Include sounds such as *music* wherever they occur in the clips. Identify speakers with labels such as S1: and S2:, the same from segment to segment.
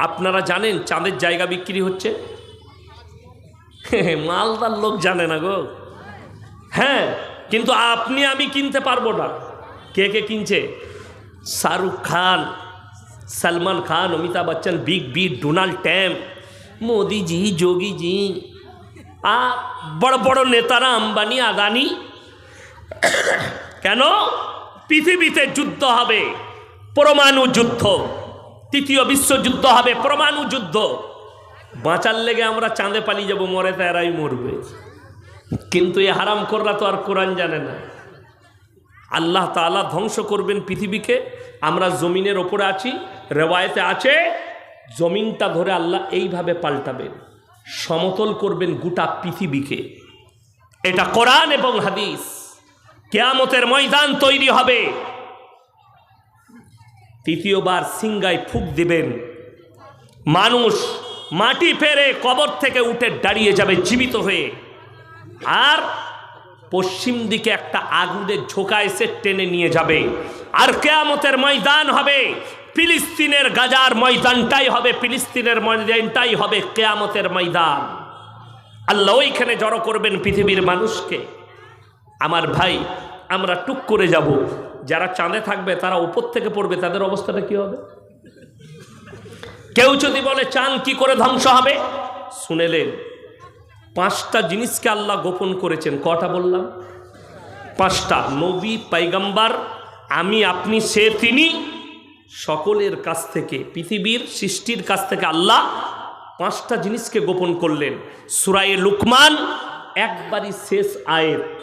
S1: আপনারা জানেন চাঁদের জায়গা বিক্রি হচ্ছে? *laughs* মালদার লোক জানে না গো। হ্যাঁ কিন্তু আপনি আমি কিনতে পারব না। কে কে কিনছে? Shahrukh Khan, Salman Khan, Amitabh Bachchan, big B Donald Trump Modiji, Yogiji, আ, বড় বড় নেতারা আম্বানি, আদানি। *coughs* কেন? পৃথিবীতে যুদ্ধ হবে, পরমাণু যুদ্ধ। তৃতীয় বিশ্বযুদ্ধ হবে, পরমাণু যুদ্ধ। বাঁচার লেগে আমরা চাঁদে পালিয়ে যাব, মরে তো এরাই মরবে। কিন্তু এ হারাম কররা তো আর কোরআন জানে না। আল্লাহ তাআলা ধ্বংস করবেন পৃথিবীকে। আমরা জমিনের ওপরে আছি, রেওয়ায়তে আছে, জমিনটা ধরে আল্লাহ এইভাবে পাল্টাবেন। সমতল করবেন গোটা পৃথিবীকে। এটা কোরআন এবং হাদিস। কেয়ামতের ময়দান তৈরি হবে। তৃতীয়বার সিংগায় ফুক দিবেন। মানুষ মাটি ফেরে কবর থেকে উঠে দাঁড়িয়ে যাবে জীবিত হয়ে। আর পশ্চিম দিকে একটা আগুনের ঝোঁকা এসে টেনে নিয়ে যাবে। আর কেয়ামতের ময়দান হবে। ফিলিস্তিনের গাজার ময়দানটাই হবে, ফিলিস্তিনের ময়দানটাই হবে কেয়ামতের ময়দান। আল্লাহ ওইখানে জড়ো করবেন পৃথিবীর মানুষকে। আমার ভাই, আমরা টুক করে যাব। যারা চাঁদে থাকবে, তারা উপর থেকে পড়বে, তাদের অবস্থাটা কি হবে? কেউ যদি বলে, চাঁদ কি করে ধ্বংস হবে? শুনেলেন পাঁচটা জিনিসকে আল্লাহ গোপন করেছেন। কটা বললাম? পাঁচটা। নবী, পাইগাম্বার, আমি, আপনি, সে, তিনি সকলের কাছ থেকে, পৃথিবীর সৃষ্টির কাছ থেকে আল্লাহ পাঁচটা জিনিসকে গোপন করলেন। সুরায়ে লুকমান, একবারই শেষ আয়ের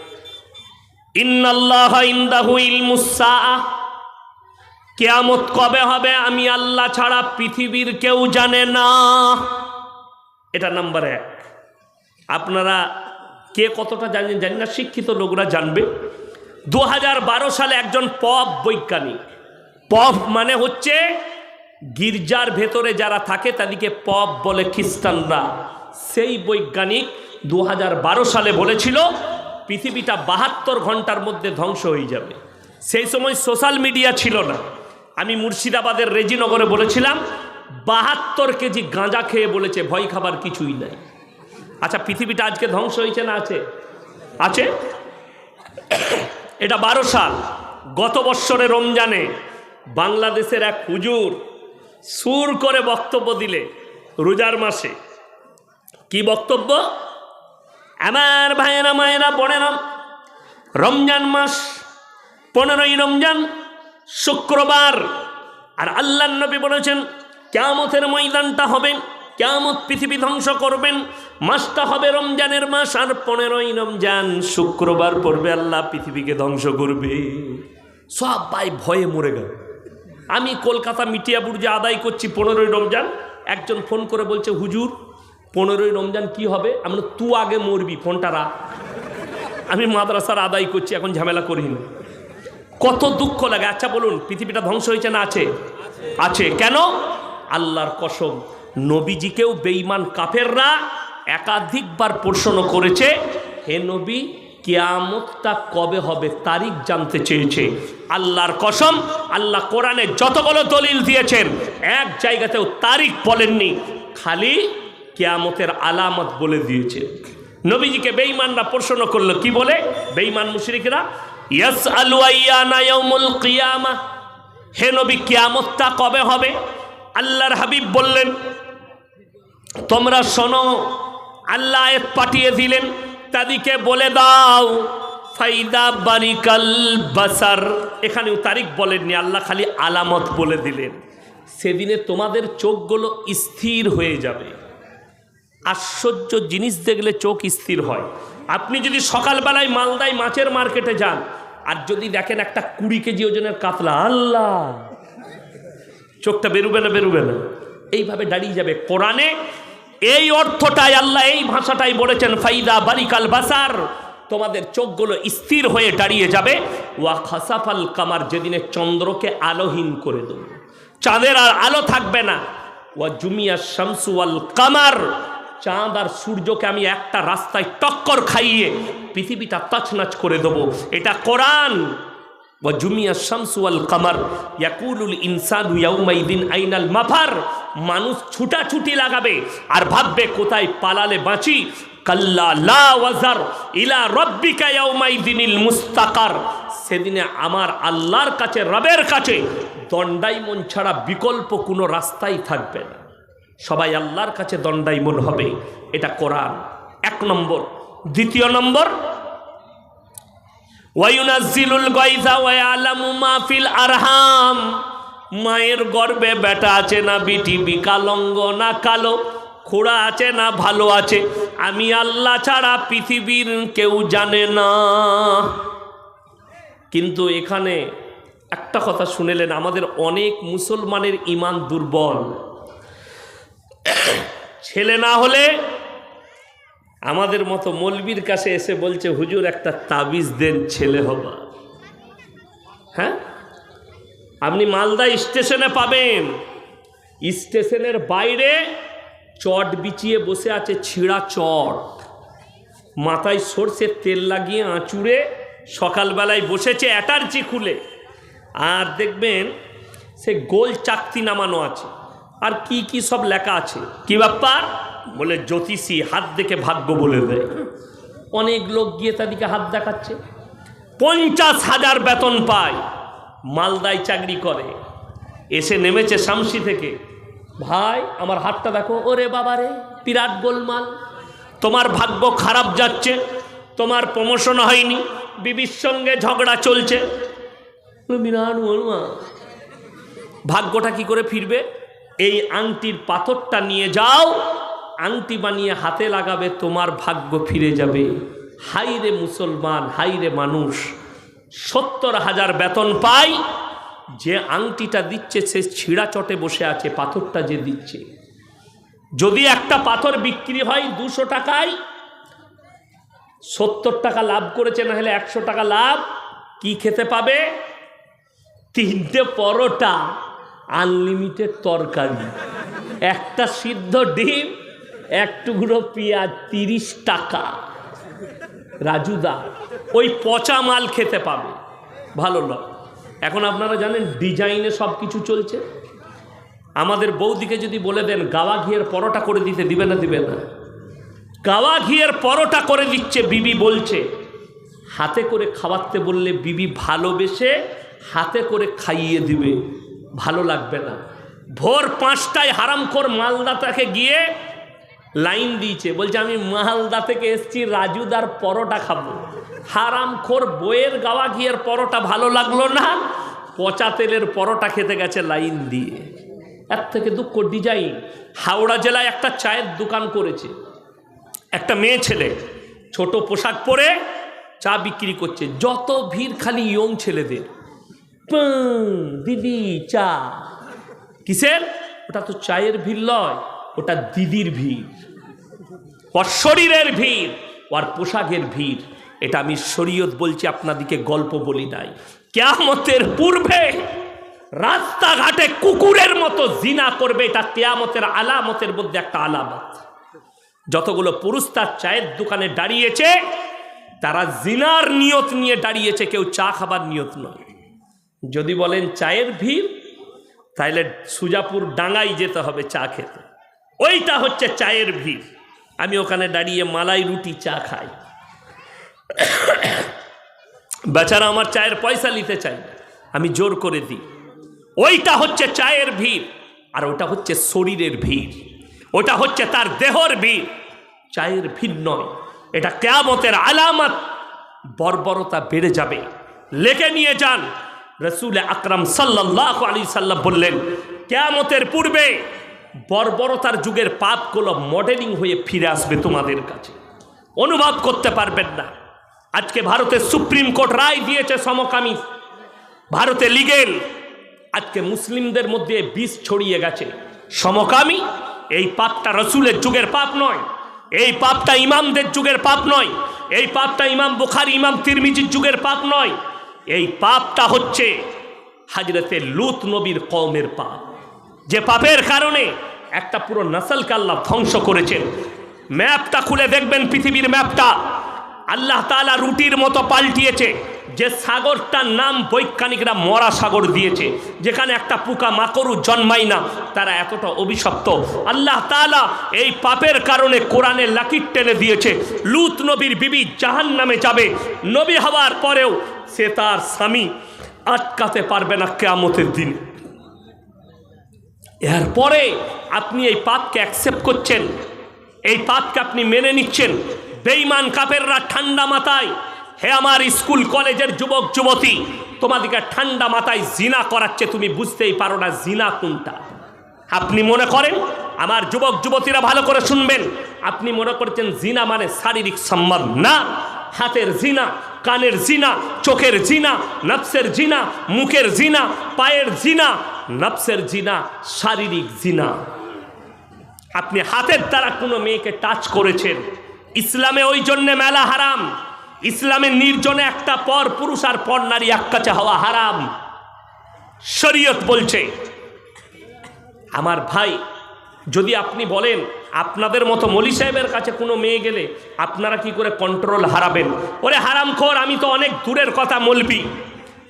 S1: কেয়ামত কবে হবে আমি আল্লাহ ছাড়া পৃথিবীর কেউ জানে না। এটা নাম্বার এক। আপনারা কে কতটা জানেন জানি না, শিক্ষিত লোকরা জানবে। দু হাজার বারো সালে একজন পপ বৈজ্ঞানিক। পপ মানে হচ্ছে গির্জার ভেতরে যারা থাকে তাদেরকে পপ বলে খ্রিস্টানরা। সেই বৈজ্ঞানিক দু হাজার বারো সালে বলেছিল পৃথিবীটা বাহাত্তর ঘণ্টার মধ্যে ধ্বংস হয়ে যাবে। সেই সময় সোশ্যাল মিডিয়া ছিল না। আমি মুর্শিদাবাদের রেজিনগরে বলেছিলাম, বাহাত্তর কেজি গাঁজা খেয়ে বলেছে, ভয় খাবার কিছুই নাই। আচ্ছা পৃথিবীটা আজকে ধ্বংস হয়েছে না আছে? আছে? এটা বারো সাল। গত বৎসরে রমজানে বাংলাদেশের এক হুজুর সুর করে বক্তব্য দিলে রোজার মাসে। কি বক্তব্য? আমার ভাইয়েরা, মায়েরা, বোনেরা, রমজান মাস, পনেরোই রমজান শুক্রবার। আর আল্লাহ নবী বলেছেন, কেয়ামতের ময়দানটা হবে, কেয়ামত পৃথিবী ধ্বংস করবেন, মাসটা হবে রমজানের মাস, আর পনেরোই রমজান শুক্রবার পড়বে, আল্লাহ পৃথিবীকে ধ্বংস করবে। সব ভাই ভয়ে মরে গেল। আমি কলকাতা মিটিয়াপুর যে আদায় করছি পনেরোই রমজান, একজন ফোন করে বলছে, হুজুর পনেরোই রমজান কি হবে? আমরা তু আগে মরবি, ফোনটা রাখ। আমি মাদ্রাসার আদায় করছি, এখন ঝামেলা করি না কত দুঃখ লাগে। আচ্ছা বলুন, পৃথিবীটা ধ্বংস হয়েছে না আছে? আছে। কেন? আল্লাহর কসম, নবীজিকেও বেঈমান কাফেররা একাধিকবার প্রশ্ন করেছে, হে নবী, কেয়ামতটা কবে হবে? তারিখ জানতে চেয়েছে। আল্লাহর কসম, আল্লাহ কোরআনে যতগুলো দলিল দিয়েছেন, এক জায়গাতেও তারিখ বলেননি। খালি কেয়ামতের আলামত বলে দিয়েছে। নবীজিকে বেঈমানরা প্রশ্ন করল, কি বলে? বেঈমান মুশরিকরা ইয়াস আলু আইয়ানা ইয়াউমুল কিয়ামা? হে নবী, কিয়ামতটা কবে হবে? আল্লাহর হাবিব বললেন, তোমরা শোনো, আল্লাহ পাঠিয়ে দিলেন, তাদেরকে বলে দাও, ফাইদা বারিকাল বাসার। এখানেও তারিখ বলেননি, আল্লাহ খালি আলামত বলে দিলেন। সেদিনে তোমাদের চোখগুলো স্থির হয়ে যাবে। আশ্চর্য জিনিস দেখলে চোখ স্থির হয়। আপনি যদি সকালবেলায় মালদায় মাছের মার্কেটে যান, আর যদি দেখেন একটা কুড়ি কেজি ওজনের কাতলা, আল্লাহ! চোখটা বেরুবে না বেরুবে না। এইভাবে দাঁড়িয়ে যাবে কোরআনে। এই অর্থটাই আল্লাহ এই ভাষাটাই বলেছেন, ফাইদা বারিকাল বাসার। তোমাদের চোখগুলো স্থির হয়ে দাঁড়িয়ে যাবে। ওয়া খাসাফাল কামার, যেদিনে চন্দ্রকে আলোহীন করে দেব। চাঁদের আর আলো থাকবে না। ওয়া জুমিয়া শামসুয়াল কামার চাঁদ আর সূর্যকে আমি একটা রাস্তায় টক্কর খাইয়ে পৃথিবীটা তছনাচ করে দেবো। এটা কোরআন। ওয়াজুমিয়া শামসু আল কামার। ইয়াকুলুল ইনসানু ইয়াউমাইদিন আইনাল মাফার। মানুষ ছুটাছুটি লাগাবে আর ভাববে, কোথায় পালালে বাঁচি? কাল্লা লা ওয়াজার। ইলা রব্বিকা ইয়াউমাইদিনিল মুস্তাকার। সেদিনে আমার আল্লাহর কাছে, রবের কাছে দণ্ডাইমন ছাড়া বিকল্প কোনো রাস্তাই থাকবে না। সবাই আল্লাহর কাছে দণ্ডাইমন হবে। এটা কোরআন। এক নম্বর। দ্বিতীয় নম্বর, ওয়ায়ুনাজ্জিলুল গায়জা ওয়া ইয়ালামু মা ফিল আরহাম। মায়ের গর্ভে বেটা আছে না বিটি বিকালঙ্গ না কালো, খোড়া আছে না ভালো আছে। আমি আল্লাহ ছাড়া পৃথিবীর কেউ জানে না। কিন্তু এখানে একটা কথা শুনেলেন, আমাদের অনেক মুসলমানের ইমান দুর্বল। ছেলে না হলে আমাদের মতো মলবির কাছে এসে বলছে, হুজুর, একটা তাবিজ দেন, ছেলে হবা। হ্যাঁ? আপনি মালদা স্টেশনে পাবেন। স্টেশনের বাইরে চট বিছিয়ে বসে আছে ছিঁড়া চট। মাথায় সর্ষের তেল লাগিয়ে আঁচুড়ে সকালবেলায় বসেছে অ্যাটার্জি খুলে। আর দেখবেন, সে গোল চাকতি নামানো আছে। আর কি কি সব লেখা আছে? কি ব্যাপার? বলে জ্যোতিষী হাত দেখে ভাগ্য বলে দেয়। অনেক লোক গিয়ে তাদেরকে হাত দেখাচ্ছে। পঞ্চাশ হাজার বেতন পায়। মালদায় চাকরি করে। এসে নেমেছে শামসি থেকে। ভাই, আমার হাতটা দেখো। ওরে বাবারে বিরাট গোলমাল। তোমার ভাগ্য খারাপ যাচ্ছে। তোমার প্রমোশন হয়নি। বিবির সঙ্গে ঝগড়া চলছে। বিরাট গোলমাল। ভাগ্যটা কি করে ফিরবে? এই আংটির পাথরটা নিয়ে যাও। আংটি বানিয়ে হাতে লাগাবে, তোমার ভাগ্য ফিরে যাবে। হাই রে মুসলমান হাই রে মানুষ, সত্তর হাজার বেতন পাই। যে আংটিটা দিচ্ছে, সে ছিঁড়া চটে বসে আছে, পাথরটা যে দিচ্ছে। যদি একটা পাথর বিক্রি হয় দুশো টাকায়, সত্তর টাকা লাভ করেছে, না হলে একশো টাকা লাভ, কি খেতে পাবে? তিনটে পরোটা। আনলিমিটেড তরকারি। একটা সিদ্ধ ডিম, এক টুকরো পেঁয়াজ তিরিশ টাকা। রাজুদা ওই পচা মাল খেতে পাবে। ভালো নয় এখন আপনারা জানেন ডিজাইনে সব কিছু চলছে। আমাদের বৌদিকে যদি বলে দেন, গাওয়া ঘিয়ের পরোটা করে দিতে, দিবে না দিবে না। গাওয়া ঘিয়ের পরোটা করে দিচ্ছে, বিবি বলছে। হাতে করে খাওয়াতে বললে বিবি ভালোবেসে হাতে করে খাইয়ে দিবে। ভালো লাগবে না। ভোর পাঁচটায় হারামখোর মালদাটাকে গিয়ে লাইন দিয়েছে। বলছে, আমি মালদা থেকে এসছি, রাজুদার পরোটা খাব। হারামখোর বইয়ের গাওয়া ঘিয়ের পরোটা ভালো লাগল না। পচা তেলের পরোটা খেতে গেছে লাইন দিয়ে। এর থেকে দুঃখ, ডিজাইন। হাওড়া জেলায় একটা চায়ের দোকান করেছে। একটা মেয়ে ছেলে, ছোট পোশাক পরে চা বিক্রি করছে। যত ভিড় খালি ইয়ং ছেলেদের। দিদি, চা। কিসের? ওটা তো চায়ের ভিড় নয় ওটা দিদির ভিড়। ওর শরীরের ভিড়, ওর পোশাকের ভিড়। এটা আমি শরীয়ত বলছি, আপনাদিকে গল্প বলি নাই। কেয়ামতের পূর্বে রাস্তাঘাটে কুকুরের মতো জিনা করবে, এটা কেয়ামতের আলামতের মধ্যে একটা আলামত। যতগুলো পুরুষ তার চায়ের দোকানে দাঁড়িয়েছে, তারা জিনার নিয়ত নিয়ে দাঁড়িয়েছে, কেউ চা খাবার নিয়ত নয়। যদি বলেন চায়ের ভিড় তাহলে সুজাপুর ডাঙ্গাই যেতে হবে চা খেতে। ওইটা হচ্ছে চায়ের ভিড়। আমি ওখানে দাঁড়িয়ে মালাই রুটি চা খাই। বেচারা আমার চায়ের পয়সা নিতে চাই আমি জোর করে দিই। ওইটা হচ্ছে চায়ের ভিড়, আর ওটা হচ্ছে শরীরের ভিড়। ওটা হচ্ছে তার দেহর ভিড়। চায়ের ভিড় নয়, এটা কেয়ামতের আলামত। বর্বরতা বেড়ে যাবে। লেখে নিয়ে যান। রসুল আকরাম সাল্লাহ আলী সাল্লাম বললেন, কেয়ামতের পূর্বে বর্বরতার যুগের পাপগুলো মডেলিং হয়ে ফিরে আসবে তোমাদের কাছে। অনুভব করতে পারবেন না। আজকে ভারতের সুপ্রিম কোর্ট রায় দিয়েছে সমকামী। ভারতে লিগেল। আজকে মুসলিমদের মধ্যে বিষ ছড়িয়ে গেছে। সমকামী, এই পাপটা রসুলের যুগের পাপ নয়। এই পাপটা ইমামদের যুগের পাপ নয়। এই পাপটা ইমাম বুখারি, ইমাম তিরমিজির যুগের পাপ নয়। এই পাপটা হচ্ছে হাজরতে লুত নবীর কমের পাপ। যে পাপের কারণে একটা পুরো নাসালকে আল্লাহ ধ্বংস করেছেন। ম্যাপটা খুলে দেখবেন পৃথিবীর ম্যাপটা। আল্লাহ তালা রুটির মতো পাল্টিয়েছে। যে সাগরটার নাম বৈজ্ঞানিকরা মরা সাগর দিয়েছে, যেখানে একটা পোকা মাকড়ু জন্মায় না, তারা এতটা অভিশপ্ত। আল্লাহ তাআলা এই পাপের কারণে কোরআনে লাকির টেনে দিয়েছে, লুত নবীর বিবি জাহান নামে যাবে, নবী হওয়ার পরেও সে তার স্বামী আটকাতে পারবে না কেয়ামতের দিন। এরপরে আপনি এই পাপকে অ্যাকসেপ্ট করছেন, এই পাপকে আপনি মেনে নিচ্ছেন বেইমান কাপেররা ঠান্ডা মাথায় হে আমার স্কুল কলেজের যুবক, যুবতী তোমাদেরকে ঠান্ডা মাথায় জিনা করাচ্ছে, তুমি বুঝতেই পারো না জিনা কোনটা। আপনি মনে করেন, আমার যুবক, যুবতীরা ভালো করে শুনবেন, আপনি মনে করছেন জিনা মানে শারীরিক সম্মান না, হাতের জিনা, কানের জিনা, চোখের জিনা, নফসের জিনা, মুখের জিনা, পায়ের জিনা, নফসের জিনা, শারীরিক জিনা। আপনি হাতের দ্বারা কোনো মেয়েকে টাচ করেছেন, ইসলামে ওই জন্যে মেলা হারাম। ইসলামের নির্জনে একটা পর পুরুষ আর পর নারী এক কাছে হওয়া হারাম। শরীয়ত বলছে, আমার ভাই, যদি আপনি বলেন, আপনাদের মতো মলি সাহেবের কাছে কোনো মেয়ে গেলে আপনারা কি করে কন্ট্রোল হারাবেন? ওরে হারাম খোর আমি তো অনেক দূরের কথা মলবি।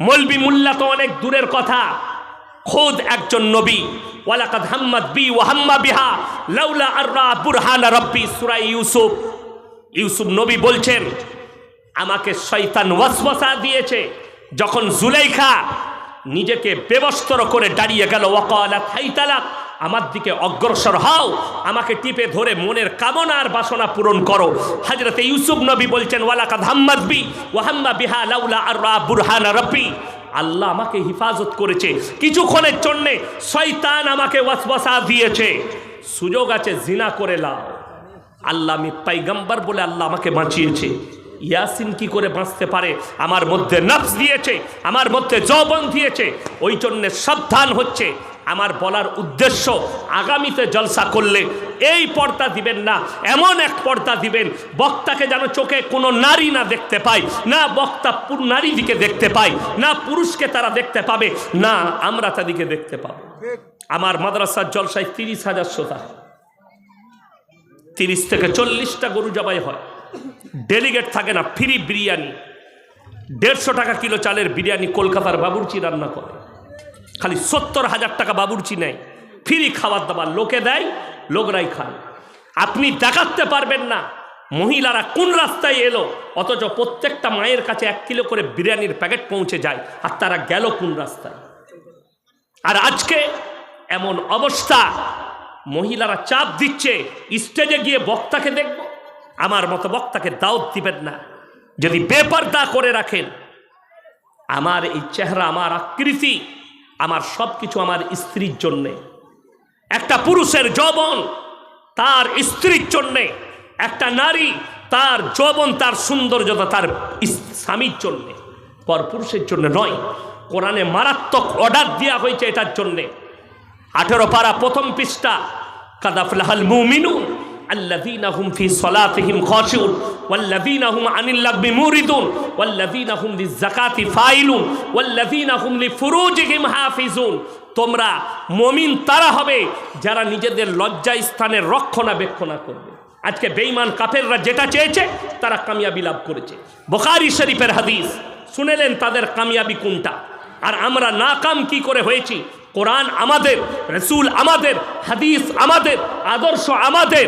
S1: মলবি মুল্লা তো অনেক দূরের কথা। খোদ একজন নবী। ওয়ালাকাদ হাম্মাদ বি ওয়াহাম্মা বিহা। লাউলা আররা বুরহানা রব্বি সূরা ইউসুফ। ইউসুফ নবী বলছেন আমাকে শয়তান ওয়াসওয়াসা দিয়েছে। যখন জুলাইখা নিজেকে বেবস্ত্র করে দাঁড়িয়ে গেল ওয়াকালাত হাইতালাক আমার দিকে অগ্রসর হও, আমাকে টিপে ধরে মনের কামনা আর বাসনা পূরণ করো। হাজরতে ইউসুফ নবী বলছেন, ওয়ালাকাদ হাম্মাদ বি ওয়াহাম্মা বিহা লাউলা আররা বুরহানা রব্বি। আল্লাহ আমাকে হিফাজত করেছে। কিছুক্ষণের জন্যে শয়তান আমাকে ওয়াসওয়াসা দিয়েছে। সুযোগ আছে, জিনা করে লাও। আল্লাহ আমি পাইগাম্বার বলে আল্লাহ আমাকে বাঁচিয়েছে। ইয়াসিন কি করে বাঁচতে পারে? আমার মধ্যে নফস দিয়েছে, আমার মধ্যে যৌবন দিয়েছে, ওই জন্যে সাবধান হচ্ছে। আমার বলার উদ্দেশ্য, আগামীতে জলসা করলে এই পর্দা দিবেন না, এমন এক পর্দা দিবেন, বক্তাকে যেন চোখে কোনো নারী না দেখতে পায়, না বক্তা পুর নারী দিকে দেখতে পায়, না পুরুষকে তারা দেখতে পাবে, না আমরা তাদেরকে দেখতে পাবো। আমার মাদ্রাসার জলসায় তিরিশ হাজার শ্রোতা। তিরিশ থেকে চল্লিশটা গরু জবাই হয়। ডেলিগেট থাকে না ফ্রি বিরিয়ানি দেড়শো টাকা কিলো চালের বিরিয়ানি কলকাতার বাবুরচি রান্না করে। খালি সত্তর হাজার টাকা বাবুর্চি নেয়। ফ্রি খাবার দাবার লোকে দেয়, লোকরাই খায়। আপনি দেখাতে পারবেন না, মহিলারা কোন রাস্তায় এলো, অথচ প্রত্যেকটা মায়ের কাছে এক কিলো করে বিরিয়ানির প্যাকেট পৌঁছে যায়, আর তারা গেল কোন রাস্তায়? আর আজকে এমন অবস্থা, মহিলারা চাপ দিচ্ছে স্টেজে গিয়ে বক্তাকে দেখব। আমার মতো বক্তাকে দাওয়াত দিবেন না। যদি বেপর্দা করে রাখেন, আমার এই চেহারা, আমার আকৃতি, আমার সব কিছু আমার স্ত্রীর জন্যে। একটা পুরুষের যৌবন তার স্ত্রীর জন্যে, একটা নারী তার যৌবন, তার সৌন্দর্যতা তার স্বামীর জন্যে। পর পুরুষের জন্য নয়, কোরআনে মারাত্মক অর্ডার দেওয়া হয়েছে এটার জন্যে। আঠেরো পারা প্রথম পৃষ্ঠা, কাদাফলাহাল মুমিনুন। আল্লাযীনাহুম ফি সলাতিহিম খাশিউন ওয়াল্লাযীনাহুম আনিল লাগবি মুরিদুন ওয়াল্লাযীনাহুম লিযাকাতি ফাইলুন ওয়াল্লাযীনাহুম লিফুরুজিহিম হাফিজুন। তোমরা মমিন তারা হবে যারা নিজেদের লজ্জা স্থানের রক্ষণাবেক্ষণা করবে। আজকে বেঈমান কাফেররা যেটা চেয়েছে, তারা কামিয়াবি লাভ করেছে। বোখারি শরীফের হাদিস, শুনেলেন তাদের কামিয়াবি কোনটা? আর আমরা নাকাম কি করে হয়েছি? কোরআন আমাদের, রসুল আমাদের, হাদিস আমাদের, আদর্শ আমাদের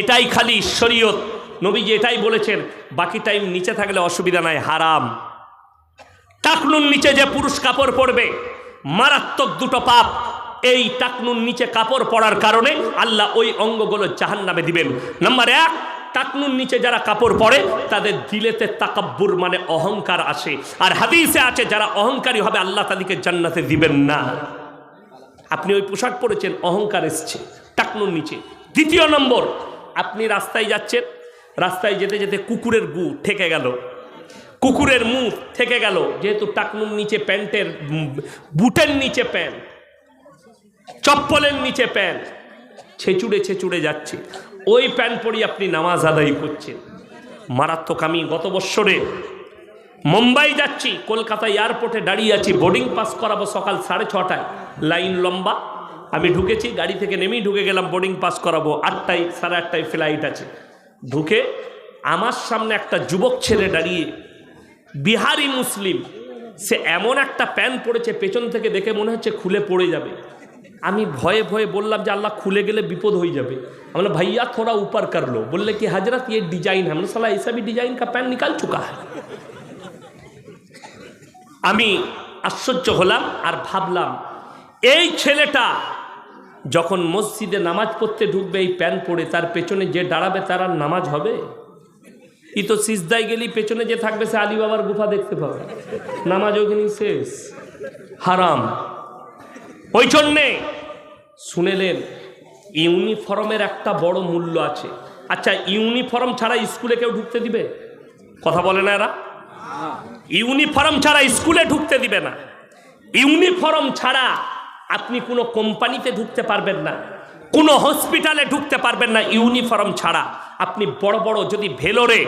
S1: এটাই খালি শরীয়ত। নবীজি এটাই বলেছেন, বাকি টাইম নিচে থাকলে অসুবিধা নাই, হারাম। টাকনুর নিচে যে পুরুষ কাপড় পরবে, মারাত্মক দুটো পাপ। এই টাকনুর নিচে কাপড় পরার কারণে আল্লাহ ওই অঙ্গগুলো জাহান নামে দিবেন। নাম্বার এক, টাকনুর নিচে যারা কাপড় পরে, তাদের দিলেতে তাকাব্বুর মানে অহংকার আসে। আর হাদিসে আছে, যারা অহংকারী হবে, আল্লাহ তাদেরকে জান্নাতে দিবেন না। আপনি ওই পোশাক পরেছেন, অহংকার এসছে, টাকনুর নিচে। দ্বিতীয় নম্বর আপনি রাস্তায় যাচ্ছেন, রাস্তায় যেতে যেতে কুকুরের গু ঠেকে গেল। কুকুরের মুখ থেকে গেল, যেহেতু টাকনুর নিচে প্যান্টের বুটের নিচে প্যান্ট, চপ্পলের নিচে প্যান্ট, ছেচুড়ে ছেচুড়ে যাচ্ছে। ওই প্যান্ট পরি আপনি নামাজ আদায় করছেন। মারাত্মক আমি গত বৎসরে মুম্বাই যাচ্ছি, কলকাতা এয়ারপোর্টে দাঁড়িয়ে আছি, বোর্ডিং পাস করাবো সকাল সাড়ে ছটায়। লাইন লম্বা আমি ঢুকেছি, গাড়ি থেকে নেমেই ঢুকে গেলাম বোর্ডিং পাস করাবো। আটটায়, সাড়ে আটটায় ফ্লাইট আছে। ঢুকে আমার সামনে একটা যুবক ছেলে দাঁড়িয়ে, বিহারি মুসলিম, সে এমন একটা প্যান্ট পড়েছে পেছন থেকে দেখে মনে হচ্ছে খুলে পড়ে যাবে। আমি ভয়ে ভয়ে বললাম যে আল্লাহ, খুলে গেলে বিপদ হয়ে যাবে। আমরা ভাইয়া, থোড়া উপার করল বললে কি, হাজরাত ইয়ে ডিজাইন হ্যাঁ সালা এইসবই ডিজাইন কা প্যান্ট নিকাল চুকা আমি আশ্চর্য হলাম আর ভাবলাম, এই ছেলেটা যখন মসজিদে নামাজ পড়তে ঢুকবে, এই প্যান্ট পরে তার পেছনে যে দাঁড়াবে, তার আর নামাজ হবে? ই তো সিজদায় গেলি পেছনে যে থাকবে, সে আলী বাবার গুফা দেখতে পাবে। নামাজ ওখানেই শেষ। হারাম। ওই জন্যে শুনেলেন, ইউনিফর্মের একটা বড় মূল্য আছে। আচ্ছা ইউনিফর্ম ছাড়া স্কুলে কেউ ঢুকতে দিবে? কথা বলে না এরা? ইউনিফর্ম ছাড়া স্কুলে ঢুকতে দিবে না। ইউনিফর্ম ছাড়া আপনি কোনো কোম্পানিতে ঢুকতে পারবেন না, কোনো হসপিটালে ঢুকতে পারবেন না ইউনিফর্ম ছাড়া। আপনি বড় বড় যদি ভেলোরে,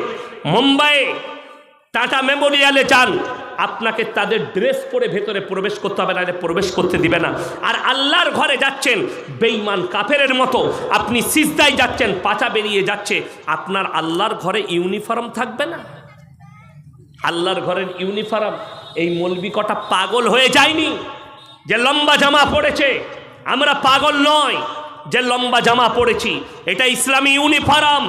S1: মুম্বাইয়ে, টাটা মেমোরিয়ালে যান, আপনাকে তাদের ড্রেস পরে ভেতরে প্রবেশ করতে হবে না প্রবেশ করতে দিবে না। আর আল্লাহর ঘরে যাচ্ছেন বেইমান কাফেরের মতো, আপনি সিজদায় যাচ্ছেন, পাচা বেরিয়ে যাচ্ছে, আপনার আল্লাহর ঘরে ইউনিফর্ম থাকবে না? আল্লাহর ঘরের ইউনিফর্ম, এই মলবি কটা পাগল হয়ে যায়নি? যে লম্বা জামা পড়েছে আমরা পাগল নয় যে লম্বা জামা পড়েছি এটা ইসলামী ইউনিফর্ম,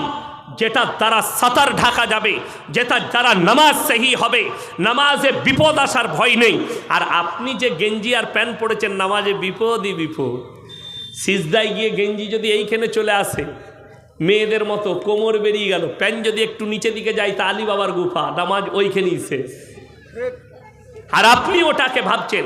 S1: যেটা দ্বারা সাতার ঢাকা যাবে, যেটা দ্বারা নামাজ সেহি হবে। নামাজে বিপদ আসার ভয় নেই। আর আপনি যে গেঞ্জি আর প্যান্ট পড়েছেন নামাজে বিপদই বিপদ। সিজদায় গিয়ে গেঞ্জি যদি এইখানে চলে আসে, মেয়েদের মতো কোমর বেরিয়ে গেল, প্যান্ট যদি একটু নিচে দিকে যায়, তা আলী বাবার গুফা, নামাজ ওইখানেই শেষ। আর আপনি ওটাকে ভাবছেন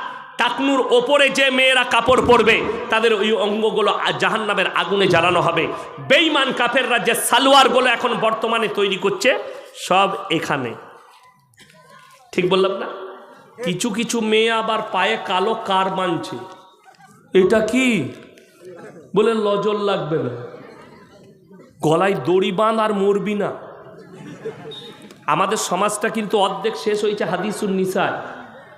S1: টাকনুর ওপরে যে মেয়েরা কাপড় পরবে, তাদের ওই অঙ্গগুলো জাহান নামের আগুনে জ্বালানো হবে। বেইমান কাফেররা যে সালোয়ারগুলো এখন বর্তমানে তৈরি করছে, সব এখানে। ঠিক বললাম না? কিছু কিছু মেয়ে আবার পায়ে কালো কার মানছে এটা কি? বলে লজল লাগবে না। গলায় দড়ি বাঁধ আর মরবি না। আমাদের সমাজটা কিন্তু অর্ধেক শেষ হয়েছে হাদিসুন নিসায়।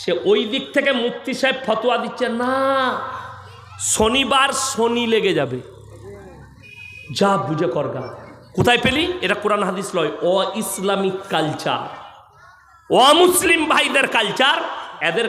S1: সে ওই দিক থেকে মুফতি সাহেব ফতোয়া দিচ্ছে, না, শনিবার শনি লেগে যাবে। যা বুঝে কর করগা কোথায় পেলি? এটা কোরআন হাদিস লয়। অ ইসলামিক কালচার, অমুসলিম মুসলিম ভাইদের কালচার, এদের